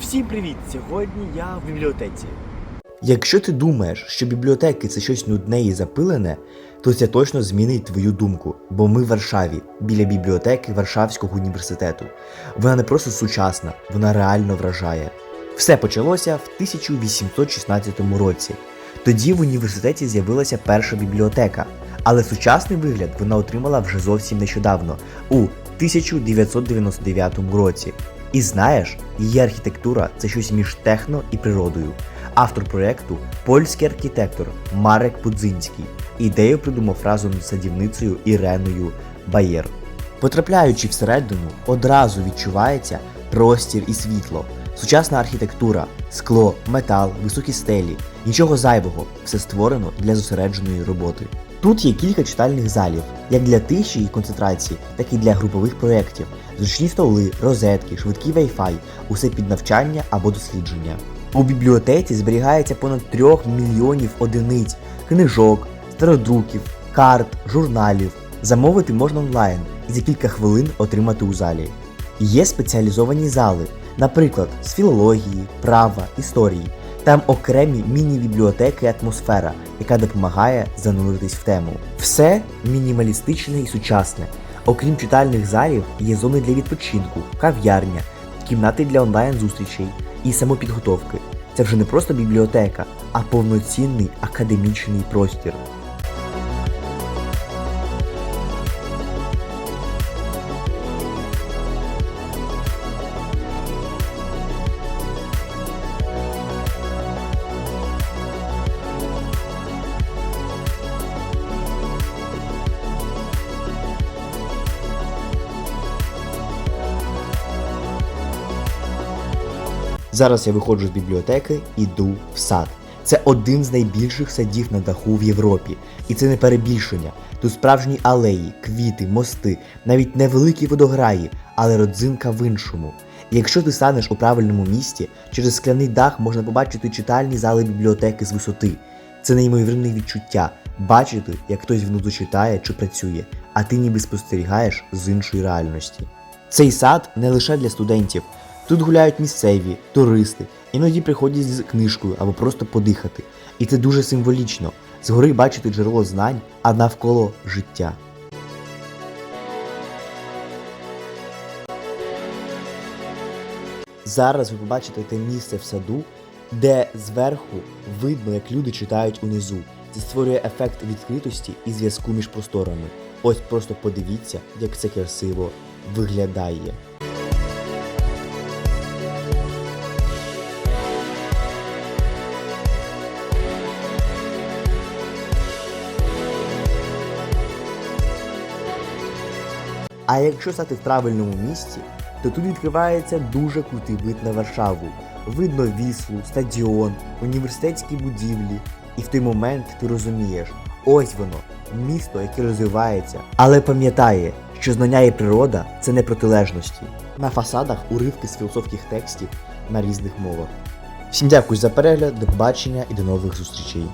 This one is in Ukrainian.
Всім привіт! Сьогодні я в бібліотеці. Якщо ти думаєш, що бібліотеки це щось нудне і запилене, то це точно змінить твою думку, бо ми в Варшаві, біля бібліотеки Варшавського університету. Вона не просто сучасна, вона реально вражає. Все почалося в 1816 році. Тоді в університеті з'явилася перша бібліотека, але сучасний вигляд вона отримала вже зовсім нещодавно, у 1999 році. І знаєш, її архітектура це щось між техно і природою. Автор проєкту польський архітектор Марек Пудзинський. Ідею придумав разом з садівницею Іреною Баєр. Потрапляючи всередину, одразу відчувається простір і світло, сучасна архітектура, скло, метал, високі стелі, нічого зайвого, все створено для зосередженої роботи. Тут є кілька читальних залів, як для тиші і концентрації, так і для групових проєктів, зручні столи, розетки, швидкий Wi-Fi, усе під навчання або дослідження. У бібліотеці зберігається понад 3 мільйонів одиниць книжок, стародруків, карт, журналів. Замовити можна онлайн і за кілька хвилин отримати у залі. Є спеціалізовані зали, наприклад, з філології, права, історії. Там окремі міні-бібліотеки атмосфера, яка допомагає зануритись в тему. Все мінімалістичне і сучасне. Окрім читальних залів, є зони для відпочинку, кав'ярня, кімнати для онлайн-зустрічей і самопідготовки. Це вже не просто бібліотека, а повноцінний академічний простір. Зараз я виходжу з бібліотеки і йду в сад. Це один з найбільших садів на даху в Європі. І це не перебільшення. Тут справжні алеї, квіти, мости, навіть невеликі водограї, але родзинка в іншому. І якщо ти станеш у правильному місці, через скляний дах можна побачити читальні зали бібліотеки з висоти. Це неймовірне відчуття бачити, як хтось внизу читає чи працює, а ти ніби спостерігаєш з іншої реальності. Цей сад не лише для студентів. Тут гуляють місцеві, туристи, іноді приходять з книжкою або просто подихати. І це дуже символічно згори бачити джерело знань, а навколо життя. Зараз ви побачите те місце в саду, де зверху видно, як люди читають унизу. Це створює ефект відкритості і зв'язку між просторами. Ось просто подивіться, як це красиво виглядає. А якщо стати в правильному місці, то тут відкривається дуже крутий вид на Варшаву. Видно віслу, стадіон, університетські будівлі. І в той момент ти розумієш, ось воно, місто, яке розвивається, але пам'ятає, що знання і природа це не протилежності. На фасадах уривки з філософських текстів на різних мовах. Всім дякую за перегляд, до побачення і до нових зустрічей.